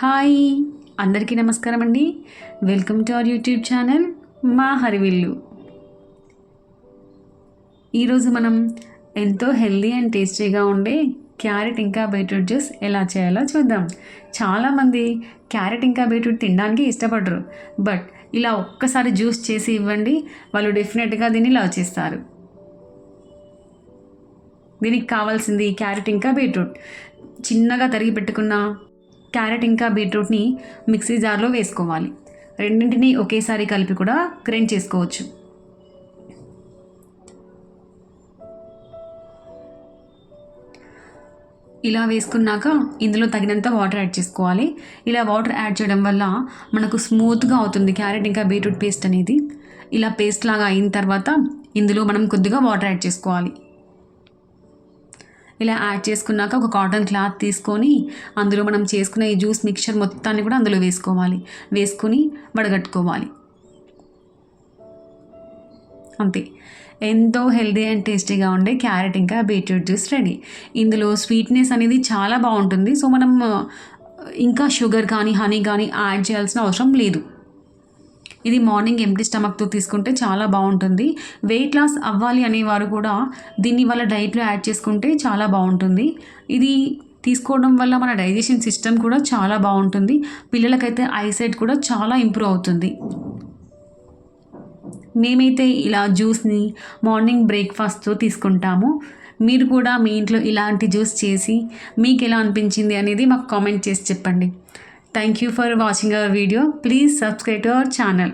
Hi అందరికీ నమస్కారం అండి welcome to our YouTube channel మా హరివిల్లు. ఈరోజు మనం ఎంతో హెల్దీ అండ్ టేస్టీగా ఉండే క్యారెట్ ఇంకా బీట్రూట్ జ్యూస్ ఎలా చేయాలో చూద్దాం. చాలామంది క్యారెట్ ఇంకా బీట్రూట్ తినడానికి ఇష్టపడరు. బట్ ఇలా ఒక్కసారి జ్యూస్ చేసి ఇవ్వండి వాళ్ళు డెఫినెట్గా దీన్ని లవ్ చేస్తారు. దీనికి కావాల్సింది క్యారెట్ ఇంకా బీట్రూట్. చిన్నగా తరిగి పెట్టుకున్న క్యారెట్ ఇంకా బీట్రూట్ని మిక్సీ జార్లో వేసుకోవాలి. రెండింటిని ఒకేసారి కలిపి కూడా గ్రైండ్ చేసుకోవచ్చు. ఇలా వేసుకున్నాక ఇందులో తగినంత వాటర్ యాడ్ చేసుకోవాలి. ఇలా వాటర్ యాడ్ చేయడం వల్ల మనకు స్మూత్గా అవుతుంది క్యారెట్ ఇంకా బీట్రూట్ పేస్ట్ అనేది. ఇలా పేస్ట్ లాగా అయిన తర్వాత ఇందులో మనం కొద్దిగా వాటర్ యాడ్ చేసుకోవాలి. ఇలా యాడ్ చేసుకున్నాక ఒక కాటన్ క్లాత్ తీసుకొని అందులో మనం చేసుకున్న ఈ జ్యూస్ మిక్చర్ మొత్తాన్ని కూడా అందులో వేసుకోవాలి. వేసుకొని వడగట్టుకోవాలి. అంతే. ఎంతో హెల్దీ అండ్ టేస్టీగా ఉండే క్యారెట్ ఇంకా బీట్రూట్ జ్యూస్ రెడీ ఇందులో స్వీట్నెస్ అనేది చాలా బాగుంటుంది. సో మనం ఇంకా షుగర్ కానీ హనీ కానీ యాడ్ చేయాల్సిన అవసరం లేదు. ఇది మార్నింగ్ ఎంటీ స్టమక్తో తీసుకుంటే చాలా బాగుంటుంది. వెయిట్ లాస్ అవ్వాలి అనేవారు కూడా దీన్ని వాళ్ళ డైట్లో యాడ్ చేసుకుంటే చాలా బాగుంటుంది. ఇది తీసుకోవడం వల్ల మన డైజెషన్ సిస్టమ్ కూడా చాలా బాగుంటుంది. పిల్లలకైతే ఐసైట్ కూడా చాలా ఇంప్రూవ్ అవుతుంది. మేమైతే ఇలా జ్యూస్ని మార్నింగ్ బ్రేక్ఫాస్ట్తో తీసుకుంటాము. మీరు కూడా మీ ఇంట్లో ఇలాంటి జ్యూస్ చేసి మీకు ఎలా అనిపించింది అనేది మాకు కామెంట్ చేసి చెప్పండి. Thank you for watching our video. Please subscribe to our channel.